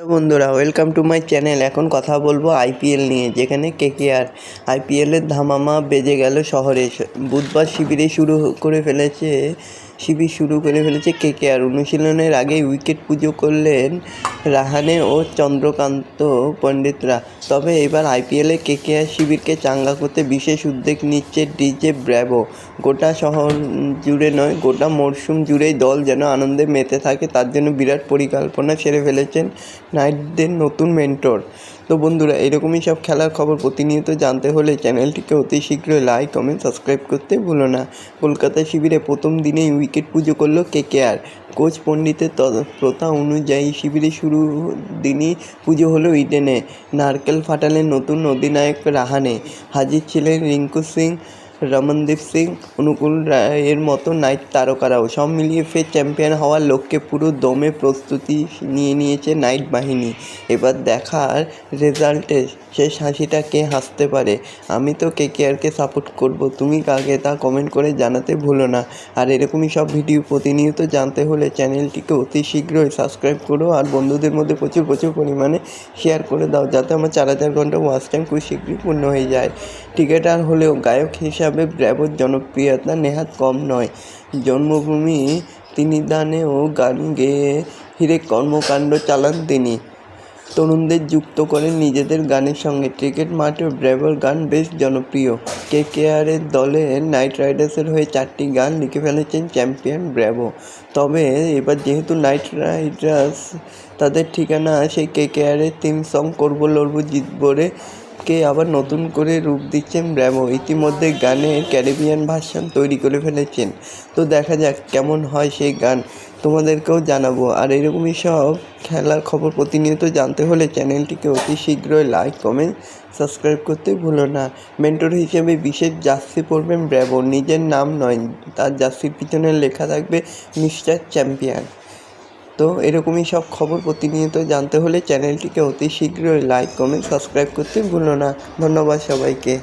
Hello বন্ধুরা, welcome to my channel. এখন কথা বলব আইপিএল নিয়ে, যেখানে কেকেআর আইপিএলের ধামামা বেজে গেল শহরে। বুধবার শিবিরে শুরু করে ফেলেছে শিবির শুরু করে ফেলেছে কেকেআর অনুশীলনের আগে উইকেট পুজো করলেন রাহানে ও চন্দ্রকান্ত পণ্ডিতরা। তবে এবার আইপিএলে কেকেআর শিবিরকে চাঙ্গা করতে বিশেষ উদ্যোগ নিচ্ছে ডিজে ব্র্যাভো। গোটা শহর জুড়ে নয়, গোটা মরশুম জুড়েই দল যেন আনন্দে মেতে থাকে, তার জন্য বিরাট পরিকল্পনা সেরে ফেলেছেন নাইটদের নতুন মেন্টর। তো বন্ধুরা, এরকমই সব খেলার খবর প্রতিনিয়ত জানতে হলে চ্যানেলটিকে অতি শীঘ্রই লাইক কমেন্ট সাবস্ক্রাইব করতে ভুলো না। কলকাতা শিবিরে প্রথম দিনেই উইকেট পুজো করল কেকেআর কোচ পণ্ডিতের প্রথা অনুযায়ী শিবিরে শুরু দিনই পুজো হলো ইডেনে। নারকেল ফাটালেন নতুন অধিনায়ক রাহানে। হাজির ছিলেন রিঙ্কু সিং রমনদীপ সিং, অনুকূল রায়ের মতো নাইট তারকারাও। সব মিলিয়ে ফের চ্যাম্পিয়ন হওয়ার লক্ষ্যে পুরো দমে প্রস্তুতি নিয়ে নিয়েছে নাইট বাহিনী। এবার দেখার রেজাল্টে শেষ হাসিটা কে হাসতে পারে? আমি তো কে কেয়ারকে সাপোর্ট করব। তুমি কাকে তা কমেন্ট করে জানাতে ভুলো না। আর এরকমই সব ভিডিও প্রতিনিয়ত জানতে হলে চ্যানেলটিকে অতি শীঘ্রই সাবস্ক্রাইব করো। আর বন্ধুদের মধ্যে প্রচুর প্রচুর পরিমাণে শেয়ার করে দাও, যাতে আমার চার হাজার ঘণ্টা ওয়াচ টাইম খুব শীঘ্রই পূর্ণ হয়ে যায়। ক্রিকেটার হলেও গায়ক হিসাবে ব্র্যাভোর জনপ্রিয়তা নেহাত কম নয়। জন্মভূমি তিনি দানেও গান গেয়ে হিরে কর্মকাণ্ড চালান তিনি। তরুণদের যুক্ত করেন নিজেদের গানের সঙ্গে ক্রিকেট মাঠে ব্র্যাভোর গান বেশ জনপ্রিয়। কে কেআরের দলে নাইট রাইডার্সের হয়ে চারটি গান লিখে ফেলেছেন চ্যাম্পিয়ন ব্র্যাভো তবে এবার যেহেতু নাইট রাইডার্স তাদের ঠিকানা, সেই কে কেআরের থিম সং করব, লড়বো, জিতবো রে কে আবার নতুন করে রূপ দিচ্ছেন ব্র্যাভো ইতিমধ্যে গানের ক্যারিবিয়ান ভার্সন তৈরি করে ফেলেছেন। তো দেখা যাক কেমন হয় সেই গান। তোমাদেরকেও জানাব। আর এরকমই সব খেলার খবর প্রতিনিয়ত জানতে হলে চ্যানেলটিকে অতি শীঘ্রই লাইক, কমেন্ট, সাবস্ক্রাইব করতে ভুলো না। মেন্টর হিসেবে বিশেষ জার্সি পরবেন ব্র্যাভো নিজের নাম নয়, তার জার্সির পিছনে লেখা থাকবে মিস্টার চ্যাম্পিয়ন। তো এরকমই সব খবর প্রতিনিয়ত জানতে হলে চ্যানেলটিকে অতি শীঘ্রই লাইক কমেন্ট সাবস্ক্রাইব করতে ভুলো না। ধন্যবাদ সবাইকে।